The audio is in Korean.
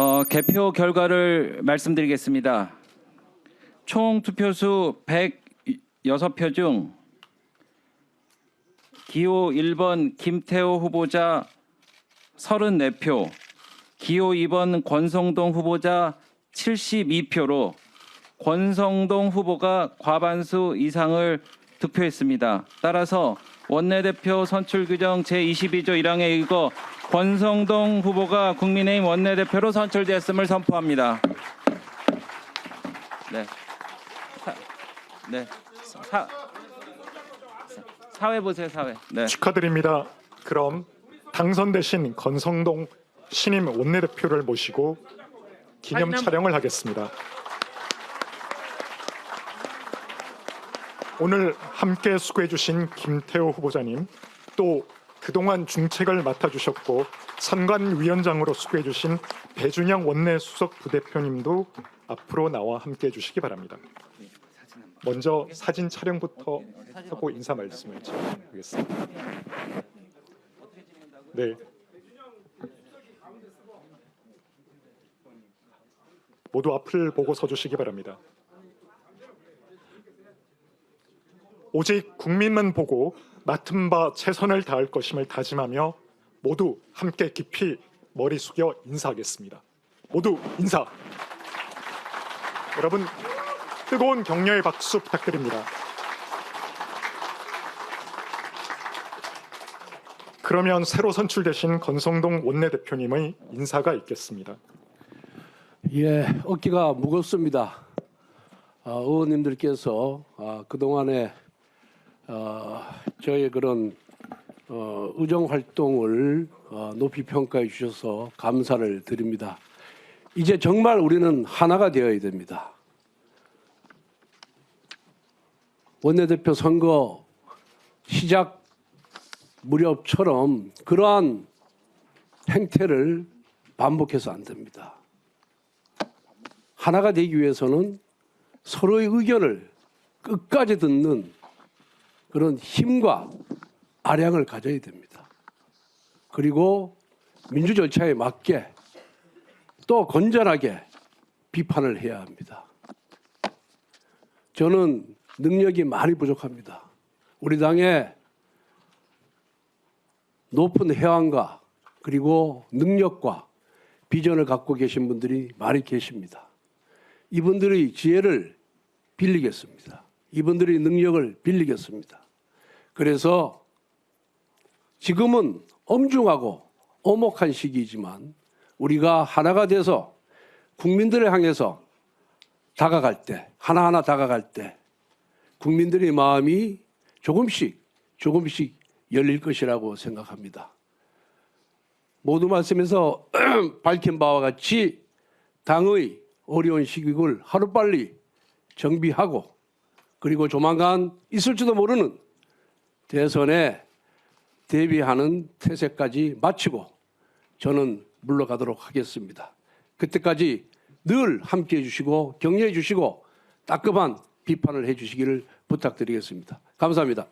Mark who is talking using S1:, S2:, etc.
S1: 어, 개표 결과를 말씀드리겠습니다. 총 투표수 106표 중 기호 1번 김태호 후보자 34표, 기호 2번 권성동 후보자 72표로 권성동 후보가 과반수 이상을 득표했습니다. 따라서 원내대표 선출 규정 제22조 1항에 의거 권성동 후보가 국민의힘 원내대표로 선출되었음을 선포합니다. 네. 사, 네. 사, 사회 보세요, 사회. 네.
S2: 축하드립니다. 그럼 당선되신 건성동 신임 원내대표를 모시고 기념 촬영을 하겠습니다. 오늘 함께 수고해 주신 김태호 후보자님, 또 그동안 중책을 맡아주셨고 선관위원장으로 수고해 주신 배준영 원내 수석 부대표님도 앞으로 나와 함께 해 주시기 바랍니다. 먼저 사진 촬영부터 하고 인사 말씀을 드리겠습니다. 네. 모두 앞을 보고 서주시기 바랍니다. 오직 국민만 보고 맡은 바 최선을 다할 것임을 다짐하며 모두 함께 깊이 머리 숙여 인사하겠습니다. 모두 인사. 여러분 뜨거운 격려의 박수 부탁드립니다. 그러면 새로 선출되신 건성동 원내대표님의 인사가 있겠습니다.
S3: 예, 어깨가 무겁습니다. 아, 의원님들께서 아, 그동안에 어, 저의 그런 어, 의정 활동을 어, 높이 평가해 주셔서 감사를 드립니다. 이제 정말 우리는 하나가 되어야 됩니다. 원내대표 선거 시작 무렵처럼 그러한 행태를 반복해서 안 됩니다. 하나가 되기 위해서는 서로의 의견을 끝까지 듣는 그런 힘과 아량을 가져야 됩니다. 그리고 민주 절차에 맞게 또 건전하게 비판을 해야 합니다. 저는 능력이 많이 부족합니다. 우리 당에 높은 해안과 그리고 능력과 비전을 갖고 계신 분들이 많이 계십니다. 이분들의 지혜를 빌리겠습니다. 이분들의 능력을 빌리겠습니다. 그래서 지금은 엄중하고 엄혹한 시기이지만 우리가 하나가 돼서 국민들을 향해서 다가갈 때, 하나하나 다가갈 때 국민들의 마음이 조금씩 조금씩 열릴 것이라고 생각합니다. 모두 말씀에서 밝힌 바와 같이 당의 어려운 시국을 하루빨리 정비하고 그리고 조만간 있을지도 모르는 대선에 대비하는 태세까지 마치고 저는 물러가도록 하겠습니다. 그때까지 늘 함께 해주시고 격려해 주시고 따끔한 비판을 해 주시기를 부탁드리겠습니다. 감사합니다.